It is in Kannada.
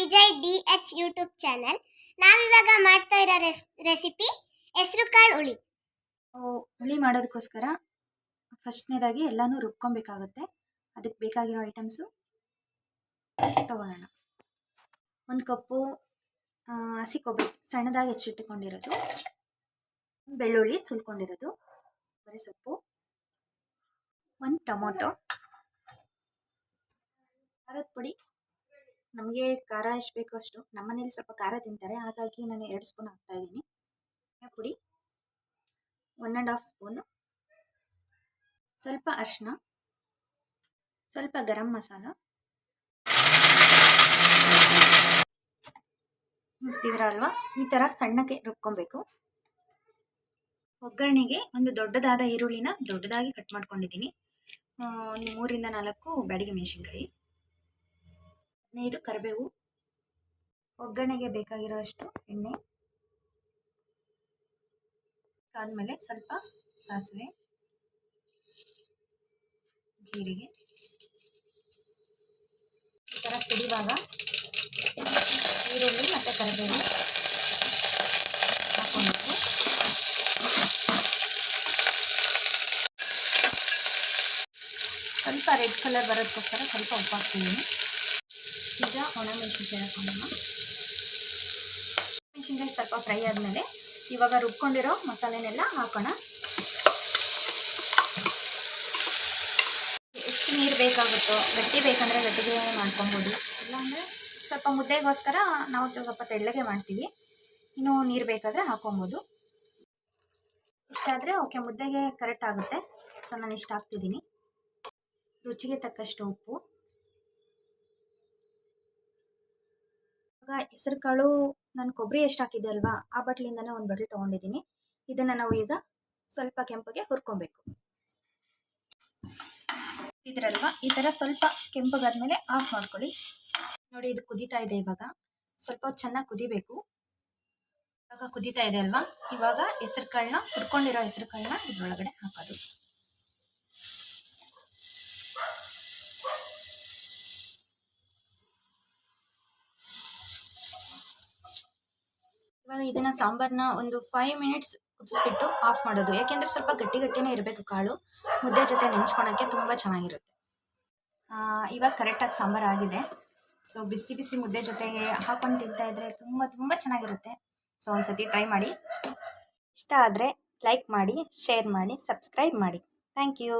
Vijay D H YouTube channel. ನಾವಿವಾಗ ಮಾಡ್ತಾ ಇರೋ ರೆಸಿಪಿ ಹೆಸರು ಕಾಳು ಹುಳಿ. ಹುಳಿ ಮಾಡೋದಕ್ಕೋಸ್ಕರ ಫಸ್ಟ್ನೇದಾಗಿ ಎಲ್ಲನೂ ರುಬ್ಕೊಬೇಕಾಗುತ್ತೆ. ಅದಕ್ಕೆ ಬೇಕಾಗಿರೋ ಐಟಮ್ಸು ತಗೊಳ್ಳೋಣ ಒಂದು ಕಪ್ಪು ಹಸಿ ಕೊಬ್ಬರಿ ಸಣ್ಣದಾಗಿ ಹೆಚ್ಚಿಟ್ಟುಕೊಂಡಿರೋದು. ಬೆಳ್ಳುಳ್ಳಿ ಸುಲ್ಕೊಂಡಿರೋದು. ಬರೀ ಸೊಪ್ಪು. ಒಂದು ಟೊಮೊಟೊ. ಖಾರದ ಪುಡಿ. ನಮಗೆ ಖಾರ ಎಷ್ಟು ಬೇಕೋ ಅಷ್ಟು ನಮ್ಮನೇಲಿ ಸ್ವಲ್ಪ ಖಾರ ತಿಂತಾರೆ. ಹಾಗಾಗಿ ನಾನು ಎರಡು ಸ್ಪೂನ್ ಹಾಕ್ತಾ ಇದ್ದೀನಿ. ಪುಡಿ ಒನ್ ಆ್ಯಂಡ್ ಹಾಫ್ ಸ್ಪೂನು ಸ್ವಲ್ಪ ಅರಿಶಿನ ಸ್ವಲ್ಪ ಗರಂ ಮಸಾಲ. ನೋಡ್ತಿದ್ರಲ್ವಾ ಈ ಥರ ಸಣ್ಣಕ್ಕೆ ರುಬ್ಕೊಬೇಕು. ಒಗ್ಗರಣೆಗೆ ಒಂದು ದೊಡ್ಡದಾದ ಈರುಳ್ಳಿನ ದೊಡ್ಡದಾಗಿ ಕಟ್ ಮಾಡ್ಕೊಂಡಿದ್ದೀನಿ. ಒಂದು ಮೂರಿಂದ ನಾಲ್ಕು ಬ್ಯಾಡಿಗೆ ಮೆಣಸಿನ್ಕಾಯಿ. ಹದಿನೈದು ಕರಿಬೇವು, ಒಗ್ಗರಣೆಗೆ ಬೇಕಾಗಿರೋಷ್ಟು ಎಣ್ಣೆ ಆದಮೇಲೆ ಸ್ವಲ್ಪ ಸಾಸಿವೆ, ಜೀರಿಗೆ. ಈ ಥರ ಸಿಡಿವಾಗ ಈರುಳ್ಳಿ ಮತ್ತು ಕರಿಬೇವು ಹಾಕ್ಕೊಬೇಕು ಸ್ವಲ್ಪ ರೆಡ್ ಕಲರ್ ಬರೋದಕ್ಕೋಸ್ಕರ ಸ್ವಲ್ಪ ಉಪ್ಪು ಹಾಕ್ತಿದ್ದೀನಿ. ಈಗ ಒಣಮೆಣಸಿನ್ಕಾಯಿ ಹಾಕೋಣ. ಮೆಣಸಿನ್ಕಾಯಿ ಸ್ವಲ್ಪ ಫ್ರೈ ಆದಮೇಲೆ ಇವಾಗ ರುಬ್ಕೊಂಡಿರೋ ಮಸಾಲೆನೆಲ್ಲ ಹಾಕೋಣ. ಎಷ್ಟು ನೀರು ಬೇಕಾಗುತ್ತೋ, ಗಟ್ಟಿ ಬೇಕಂದರೆ ಗಟ್ಟಿಗೆ ಮಾಡ್ಕೊಬೋದು. ಇಲ್ಲಾಂದರೆ ಸ್ವಲ್ಪ ಮುದ್ದೆಗೋಸ್ಕರ ನಾವು ಸ್ವಲ್ಪ ತೆಳ್ಳಗೆ ಮಾಡ್ತೀವಿ. ಇನ್ನು ನೀರು ಬೇಕಾದರೆ ಹಾಕೊಬೋದು. ಇಷ್ಟಾದರೆ ಓಕೆ, ಮುದ್ದೆಗೆ ಕರೆಕ್ಟ್ ಆಗುತ್ತೆ. ಸೊ ನಾನು ಇಷ್ಟ ಹಾಕ್ತಿದ್ದೀನಿ. ರುಚಿಗೆ ತಕ್ಕಷ್ಟು ಉಪ್ಪು. ಇವಾಗ ಹೆಸರು ಕಾಳು ನಾನು ಕೊಬ್ಬರಿ ಎಷ್ಟು ಹಾಕಿದ್ದೆ ಅಲ್ವಾ, ಆ ಬಟ್ಲಿಂದನೇ ಒಂದು ಬಟ್ಲು ತೊಗೊಂಡಿದ್ದೀನಿ. ಇದನ್ನು ನಾವು ಈಗ ಸ್ವಲ್ಪ ಕೆಂಪಗೆ ಹುರ್ಕೊಬೇಕು. ಇದ್ರಲ್ವಾ? ಈ ಥರ ಸ್ವಲ್ಪ ಕೆಂಪಗಾದ್ಮೇಲೆ ಆಫ್ ಮಾಡ್ಕೊಳ್ಳಿ. ನೋಡಿ, ಇದು ಕುದೀತಾ ಇದೆ ಇವಾಗ. ಸ್ವಲ್ಪ ಚೆನ್ನಾಗಿ ಕುದಿಬೇಕು. ಇವಾಗ ಕುದೀತಾ ಇದೆ ಅಲ್ವಾ? ಇವಾಗ ಹೆಸರು ಕಾಳನ್ನ ಹುರ್ಕೊಂಡಿರೋ ಹೆಸರು ಕಾಳನ್ನ ಇದ್ರೊಳಗಡೆ ಹಾಕೋದು. ಇದನ್ನ ಸಾಂಬಾರನ್ನ ಒಂದು ಫೈವ್ ಮಿನಿಟ್ಸ್ ಕುದಿಸ್ಬಿಟ್ಟು ಆಫ್ ಮಾಡೋದು. ಯಾಕೆಂದ್ರೆ ಸ್ವಲ್ಪ ಗಟ್ಟಿ ಗಟ್ಟಿನೇ ಇರಬೇಕು ಕಾಳು. ಮುದ್ದೆ ಜೊತೆ ನೆಂಚ್ಕೊಳಕ್ಕೆ ತುಂಬ ಚೆನ್ನಾಗಿರುತ್ತೆ. ಇವಾಗ ಕರೆಕ್ಟಾಗಿ ಸಾಂಬಾರು ಆಗಿದೆ. ಸೊ ಬಿಸಿ ಬಿಸಿ ಮುದ್ದೆ ಜೊತೆಗೆ ಹಾಕೊಂಡು ತಿಂತಾ ಇದ್ರೆ ತುಂಬ ತುಂಬ ಚೆನ್ನಾಗಿರುತ್ತೆ. ಸೊ ಒಂದ್ಸತಿ ಟ್ರೈ ಮಾಡಿ. ಇಷ್ಟ ಆದರೆ ಲೈಕ್ ಮಾಡಿ ಶೇರ್ ಮಾಡಿ ಸಬ್ಸ್ಕ್ರೈಬ್ ಮಾಡಿ. Thank you